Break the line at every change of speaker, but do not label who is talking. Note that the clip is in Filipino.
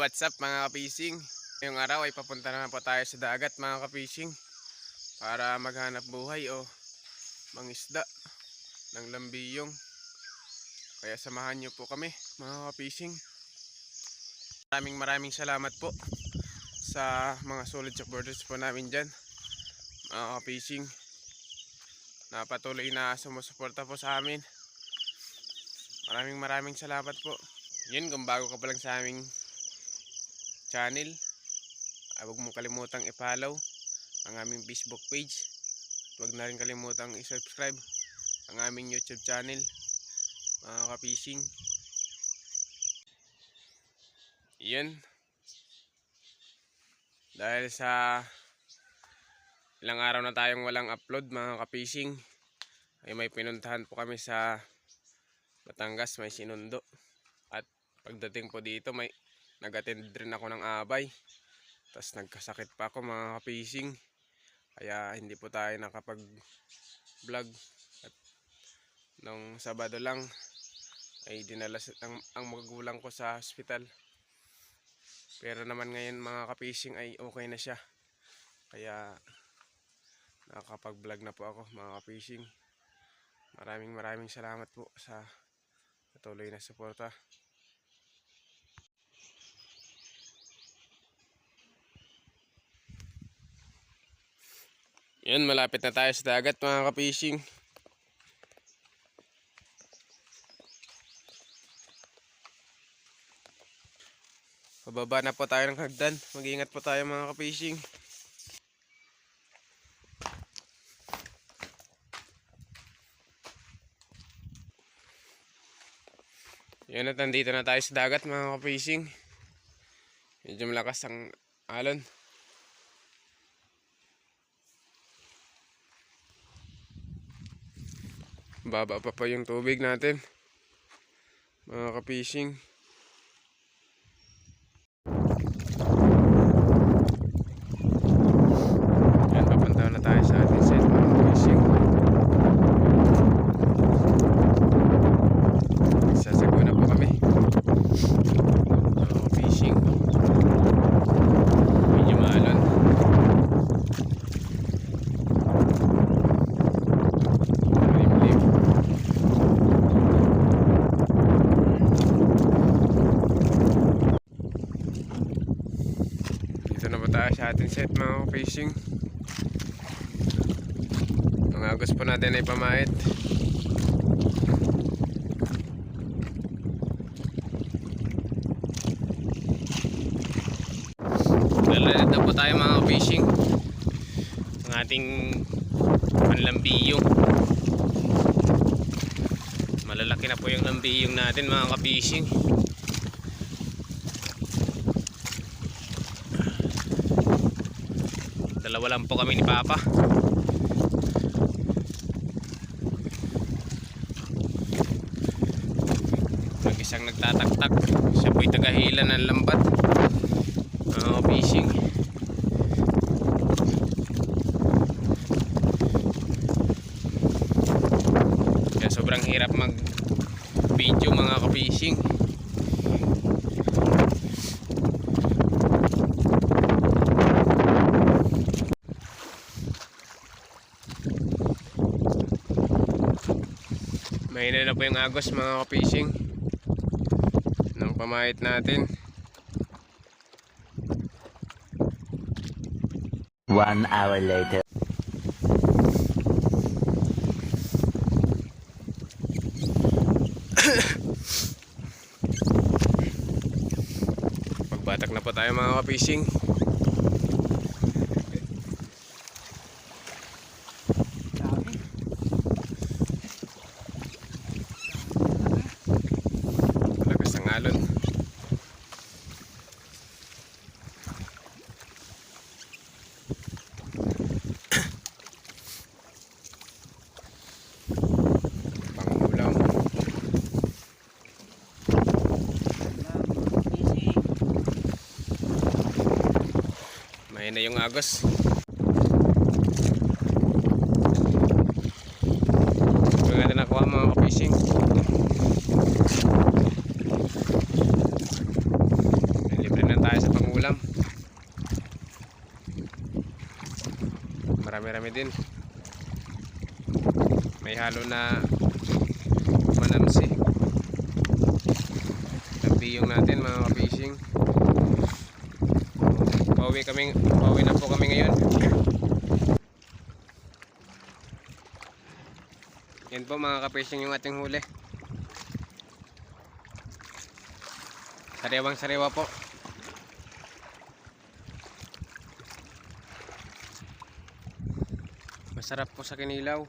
what's up mga kapising? Ngayong araw ay papunta na po tayo sa dagat mga kapising para maghanap buhay o mangisda ng lambiyong. Kaya samahan niyo po kami mga kapising. Maraming maraming salamat po sa mga solid supporters po namin dyan mga kapising na patuloy na sumusuporta po sa amin. Maraming maraming salamat po. Yun, kung bago ka pa lang sa aming channel, ay huwag mong kalimutang i-follow ang aming Facebook page. Huwag na rin kalimutang i-subscribe ang aming YouTube channel, mga kapising. Yun. Dahil sa ilang araw na tayong walang upload, mga kapising, ay may pinuntahan po kami sa Batangas, may sinundo. At pagdating po dito, may nag-attend rin ako ng abay. Tapos nagkasakit pa ako mga kapising. Kaya hindi po tayo nakapag-vlog. At nung Sabado lang, ay dinala ang, ang magulang ko sa hospital. Pero naman ngayon mga kapising ay okay na siya. Kaya nakakapag-vlog na po ako mga kapising. Maraming maraming salamat po sa patuloy na suporta. Yan, malapit na tayo sa dagat mga kapising. Pababa na po tayo ng hagdan. Mag-ingat po tayo mga kapising. Yan at nandito na tayo sa dagat mga kapising. Medyo malakas ang alon. Baba pa pa yung tubig natin. Mga kapising. Yan, papunta na tayo sa ating set mga kapising. Sasaguna po kami. Mga fishing. Medyo maalon. Limlim. Dito na ba tayo sa ating set mga fishing? Ang agos po natin ay pamahit. Lalanad na po tayo mga fishing ang ating panlambiyong malalaki na po yung lambiyong natin mga ka-fishing dalawa lang po kami ni Papa. Mag isang nagtataktak siya po'y tagahila ng lambat. Mga fishing. Kaya sobrang hirap mag video mga ka-fishing mahina na po yung agos mga ka-fishing ng pamahit natin
One hour later.
Pagbatak na po tayo mga ka-fishing. Ayun na yung agos. Maganda na kuha mga fishing. Libre na tayo sa pangulam. Marami-rami din. May halo na manamsi. Nagdiyong natin mga ka-fishing. Pauwi kaming pauwi na po kami ngayon. Yan po mga ka-fishing yung ating huli. Sariwang sariwa po. Masarap po sa kinilaw.